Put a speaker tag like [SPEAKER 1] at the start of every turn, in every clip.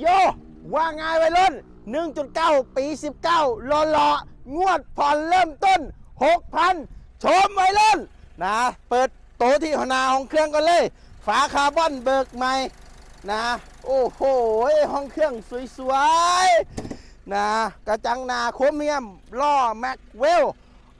[SPEAKER 1] โย ว่าไงวัยรุ่น 1.9 ปี 19หล่อหล่องวดผ่อนเริ่มต้น 6,000 ชมวัยรุ่นนะ เปิดโตที่หนาห้องเครื่องกันเลย ฝาคาร์บอนเบิกใหม่นะ โอ้โห ห้องเครื่องสวยๆนะ กระจังหนาโครเมียมล้อแม็กเวล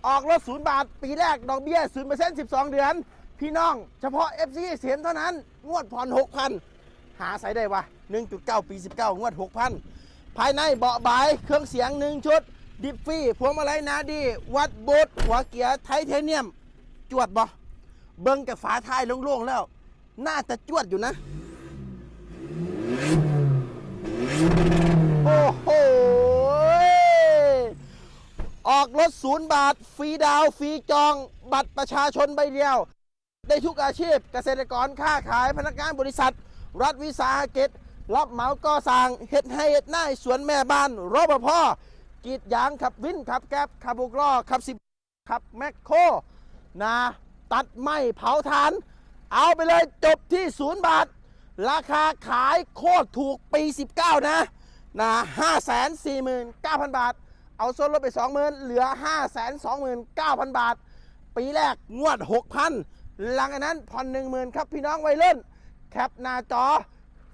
[SPEAKER 1] ออกรถศูนย์บาท ปีแรก ดอกเบี้ย0% 12 เดือน พี่น้อง เฉพาะ FC เสียนเท่านั้น งวดผ่อน 6,000 หาใส่ได้วะ1.9 ปี 19 งวด 6,000 ภายในเบาะบายเครื่องเสียง 1 ชุด ดิฟฟี่พวงมาลัยนาดี วัดบูทหัวเกียร์ไทเทเนียม จวดบ่เบิ้งจากฝาท้ายโล่งๆแล้ว น่าจะจวดอยู่นะ โอ้โหออกรถศูนย์บาท ฟรีดาว ฟรีจอง บัตรประชาชนใบเดียว ได้ทุกอาชีพเกษตรกรค้าขายพนักงานบริษัท รัฐวิสาหกิจรับเหมาก่อสร้างเฮ็ดให้เฮ็ดหน้าสวนแม่บ้านรปภกรีดยางขับวินขับแก๊บขับบุกล้อขับสิบขับแมคโครนะตัดไม้เผาถ่าน เอาไปเลยจบที่ศูนย์บาท ราคาขายโคตรถูกปี 19 นะนะ549,000บาท เอาส่วนลดไป20,000เหลือ529,000บาท ปีแรกงวด6,000หลังจากนั้นผ่อน10,000ครับพี่น้องวัยรุ่น แคปหน้าจอ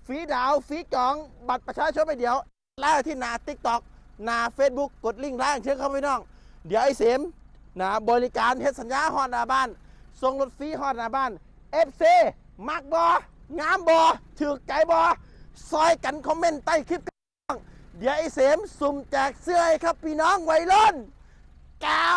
[SPEAKER 1] ฟีดาวฟีจอง บัตรประชาชนไปเดียวแล้วที่หนาติ๊กต็อกหนา Facebook กดลิงก์ไลน์เชิญเข้าไปน้อง เดี๋ยวไอ้เสมนะบริการเฮ็ดสัญญาฮอดหน้าบ้านส่งรถฟรีฮอดหน้าบ้าน FC มักบองามบอถือใจบอซอยกันคอมเมนต์ใต้คลิปเดี๋ยวไอ้เสมสุ่มแจกเสื้อให้ครับพี่น้องวัยรุ่นเก้า